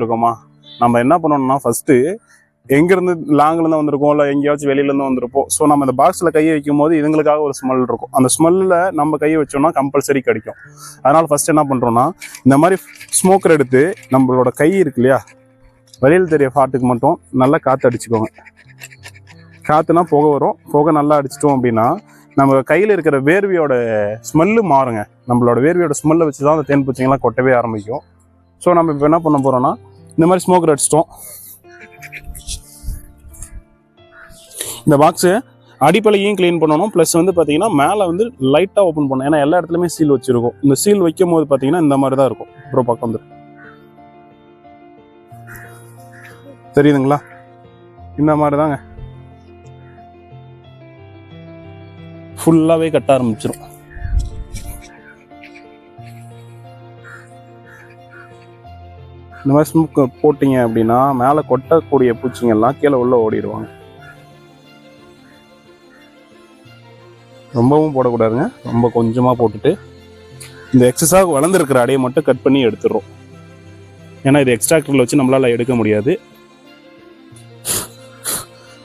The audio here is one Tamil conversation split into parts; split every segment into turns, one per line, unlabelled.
இருக்கோமா நம்ம என்ன பண்ணணும்னா ஃபஸ்ட்டு எங்கேருந்து லாங்லேருந்து வந்திருக்கோம் இல்லை எங்கேயாச்சும் வெளியிலேருந்து வந்திருப்போம். ஸோ நம்ம இந்த பாக்ஸில் கையை வைக்கும் போது இதுங்களுக்காக ஒரு ஸ்மெல் இருக்கும். அந்த ஸ்மெல்லில் நம்ம கையை வச்சோம்னா கம்பல்சரி கிடைக்கும். அதனால் ஃபஸ்ட் என்ன பண்ணுறோம்னா இந்த மாதிரி ஸ்மோக்கர் எடுத்து நம்மளோட கை இருக்கு இல்லையா? வெளியில் தெரிய ஃபாட்டுக்கு மட்டும் நல்லா காற்று அடிச்சுக்கோங்க. காற்றுனா புகை வரும். புகை நல்லா அடிச்சிட்டோம் அப்படின்னா நம்ம கையில் இருக்கிற வேர்வையோட ஸ்மெல்லு மாறுங்க. நம்மளோட வேர்வியோட ஸ்மெல்லை வச்சு தான் அந்த தேன் பூச்சிங்கெல்லாம் கொட்டவே ஆரம்பிக்கும். ஸோ நம்ம இப்போ என்ன பண்ண போகிறோம்னா இந்த மாதிரி ஸ்மோக்கர் அடிச்சிட்டோம் இந்த பாக்ஸு அடிப்பலையும் க்ளீன் பண்ணணும். ப்ளஸ் வந்து பார்த்தீங்கன்னா மேலே வந்து லைட்டாக ஓப்பன் பண்ணணும். ஏன்னா எல்லா இடத்துலையுமே சீல் வச்சுருக்கும். இந்த சீல் வைக்கும் போது பார்த்தீங்கன்னா இந்த மாதிரி தான் இருக்கும். அப்புறம் பக்கம் வந்து. தெரியுதுங்களா? இந்த மாதிரி தாங்க. ஃபுல்லாகவே கட்ட ஆரம்பிச்சிடும் இந்த மாதிரி ஸ்மோக் போட்டிங்க அப்படின்னா மேலே கொட்டக்கூடிய பூச்சிங்கெல்லாம் கீழே உள்ளே ஓடிடுவாங்க. ரொம்பவும் போடக்கூடாதுங்க. ரொம்ப கொஞ்சமாக போட்டுட்டு இந்த எக்ஸஸாக வளர்ந்துருக்கிற அடையை மட்டும் கட் பண்ணி எடுத்துடுறோம். ஏன்னா இது எக்ஸ்ட்ராக்டரில் வச்சு நம்மளால் எடுக்க முடியாது.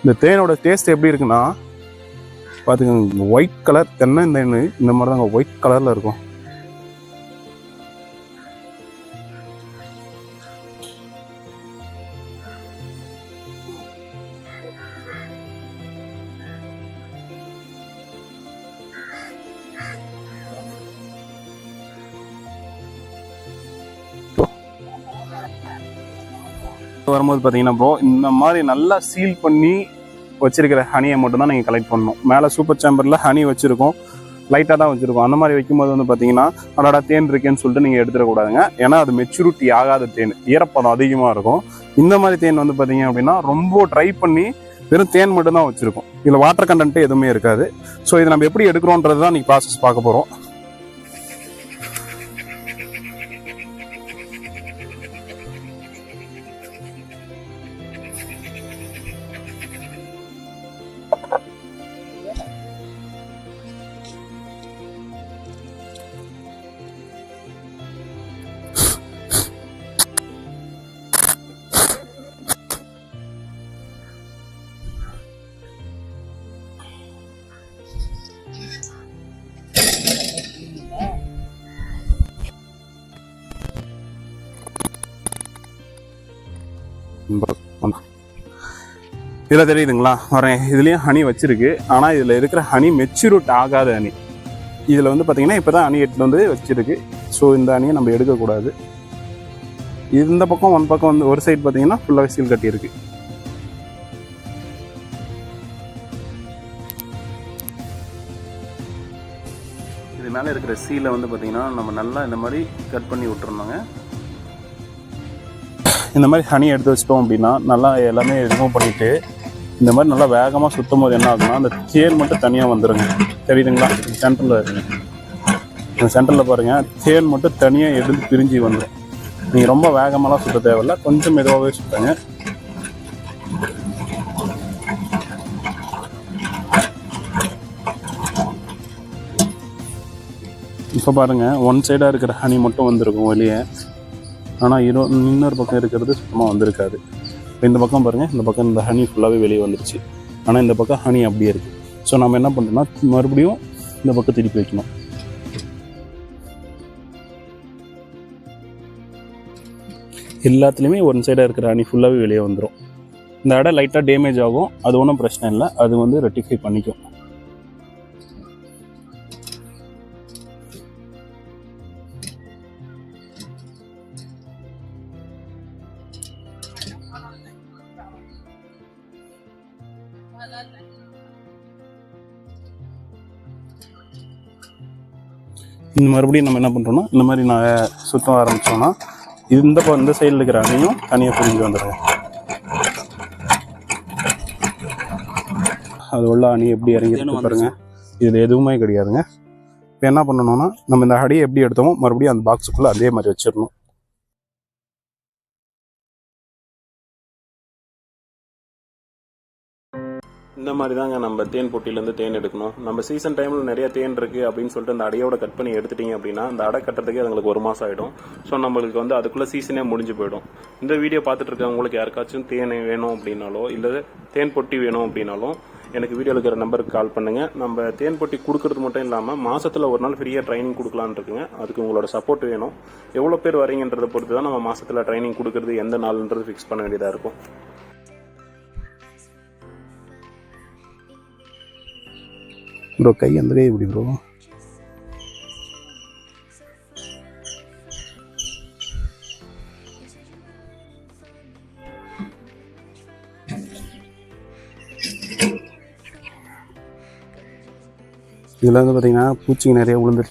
இந்த தேனோட டேஸ்ட் எப்படி இருக்குன்னா பார்த்துக்கோங்க ஒயிட் கலர் தென்னை தேன் இந்த மாதிரி தாங்க ஒயிட் கலரில் இருக்கும். வரும்போது பார்த்தீங்கன்னா ப்ரோ இந்த மாதிரி நல்லா சீல் பண்ணி வச்சிருக்கிற ஹனியை மட்டும் தான் நீங்கள் கலெக்ட் பண்ணணும். மேலே சூப்பர் சேம்பரில் ஹனி வச்சுருக்கோம். லைட்டாக தான் வச்சுருக்கோம். அந்த மாதிரி வைக்கும்போது வந்து பார்த்தீங்கன்னா அடாடா தேன் இருக்கேன்னு சொல்லிட்டு நீங்கள் எடுத்துடக்கூடாதுங்க. ஏன்னா அது மெச்சூரிட்டி ஆகாத தேன். ஈரப்பதம் அதிகமாக இருக்கும். இந்த மாதிரி தேன் வந்து பார்த்தீங்க அப்படின்னா ரொம்ப ட்ரை பண்ணி வெறும் தேன் மட்டும்தான் வச்சுருக்கோம். இதில் வாட்டர் கண்டென்ட்டு எதுவுமே இருக்காது. ஸோ இதை நம்ம எப்படி எடுக்கிறோன்றது தான் நீங்கள் ப்ராசஸ் பார்க்க போகிறோம் இதில் தெரியுதுங்களா? வரேன் இதுலேயும் ஹனி வச்சிருக்கு. ஆனால் இதில் இருக்கிற ஹனி மெச்சூரூட் ஆகாத ஹனி இதில் வந்து பார்த்திங்கன்னா இப்போ தான் ஹனி எட்டு வந்து வச்சுருக்கு. ஸோ இந்த ஹனியை நம்ம எடுக்கக்கூடாது. இந்த பக்கம் ஒன் பக்கம் வந்து ஒரு சைடு பார்த்தீங்கன்னா ஃபுல்லாக சீல் கட்டியிருக்கு. இது மேலே இருக்கிற சீலை வந்து பார்த்தீங்கன்னா நம்ம நல்லா இந்த மாதிரி கட் பண்ணி விட்டுருந்தோங்க இந்த மாதிரி ஹனி எடுத்து வச்சிட்டோம் அப்படின்னா நல்லா எல்லாமே ரிமூவ் பண்ணிவிட்டு இந்த மாதிரி நல்லா வேகமாக சுற்றும் போது என்ன ஆகுதுன்னா அந்த தேன் மட்டும் தனியாக வந்துடுங்க தெரியுதுங்களா? சென்டரில் இருக்குங்க இந்த சென்டரில் பாருங்கள் தேன் மட்டும் தனியாக எடுத்து பிரிஞ்சு வந்துடும் நீங்கள் ரொம்ப வேகமாலாம் சுற்ற தேவையில்ல. கொஞ்சம் மெதுவாகவே சுற்றுங்க இப்போ பாருங்கள் ஒன் சைடாக இருக்கிற ஹனி மட்டும் வந்திருக்கும் வெளியே. ஆனால் இரு இன்னொரு பக்கம் இருக்கிறது சுத்தமாக வந்திருக்காது. இந்த பக்கம் பாருங்கள் இந்த பக்கம் இந்த ஹனி ஃபுல்லாகவே வெளியே வந்துருச்சு. ஆனால் இந்த பக்கம் ஹனி அப்படியே இருக்குது ஸோ நம்ம என்ன பண்ணுறோம்னா மறுபடியும் இந்த பக்கம் திருப்பி வைக்கணும். எல்லாத்துலேயுமே ஒன் சைடாக இருக்கிற ஹனி ஃபுல்லாகவே வெளியே வந்துடும் இந்த இடம் லைட்டாக டேமேஜ் ஆகும். அது ஒன்றும் பிரச்சனை இல்லை. அது வந்து ரெட்டிஃபை பண்ணிக்கும். இந்த மறுபடியும் நம்ம என்ன பண்ணுறோம்னா இந்த மாதிரி நான் சுத்தம் ஆரம்பித்தோம்னா இந்த இந்த சைடில் இருக்கிற அணையும் தனியாக பிரிஞ்சு வந்துடுங்க அது உள்ள அணி எப்படி இறங்கி பாருங்க. இதில் எதுவுமே கிடையாதுங்க. இப்போ என்ன பண்ணணும்னா நம்ம இந்த அடியை எப்படி எடுத்தோமோ மறுபடியும் அந்த பாக்ஸுக்குள்ளே அதே மாதிரி வச்சிடணும். இந்த மாதிரி தாங்க நம்ம தேன் பொட்டிலேருந்து தேன் எடுக்கணும். நம்ம சீசன் டைமில் நிறைய தேன் இருக்குது அப்படின்னு சொல்லிட்டு அந்த அடையோட கட் பண்ணி எடுத்துட்டீங்க அப்படின்னா அந்த அடை கட்டுறதுக்கே அதுங்களுக்கு ஒரு மாதம் ஆகிடும் ஸோ நம்மளுக்கு வந்து அதுக்குள்ளே சீசனே முடிஞ்சு போயிடும். இந்த வீடியோ பார்த்துட்டு இருக்கவங்களுக்கு யாருக்காச்சும் தேன் வேணும் அப்படின்னாலோ இல்லை தேன் பொட்டி வேணும் அப்படின்னாலும் எனக்கு வீடியோவில் இருக்கிற நம்பருக்கு கால் பண்ணுங்கள் நம்ம தேன் பொட்டி கொடுக்கறது மட்டும் இல்லாமல் மாதத்தில் ஒரு நாள் ஃப்ரீயாக ட்ரைனிங் கொடுக்கலான்னு இருக்குங்க. அதுக்கு உங்களோட சப்போர்ட் வேணும். எவ்வளோ பேர் வரீங்கன்றதை பொறுத்து தான் நம்ம மாதத்தில் ட்ரைனிங் கொடுக்கறது எந்த நாள்ன்றது ஃபிக்ஸ் பண்ண வேண்டியதாக இருக்கும். ப்ரோ கை அந்த கை எப்படி ப்ரோ இதில் வந்து பார்த்தீங்கன்னா பூச்சிங்க நிறைய விழுந்துருச்சு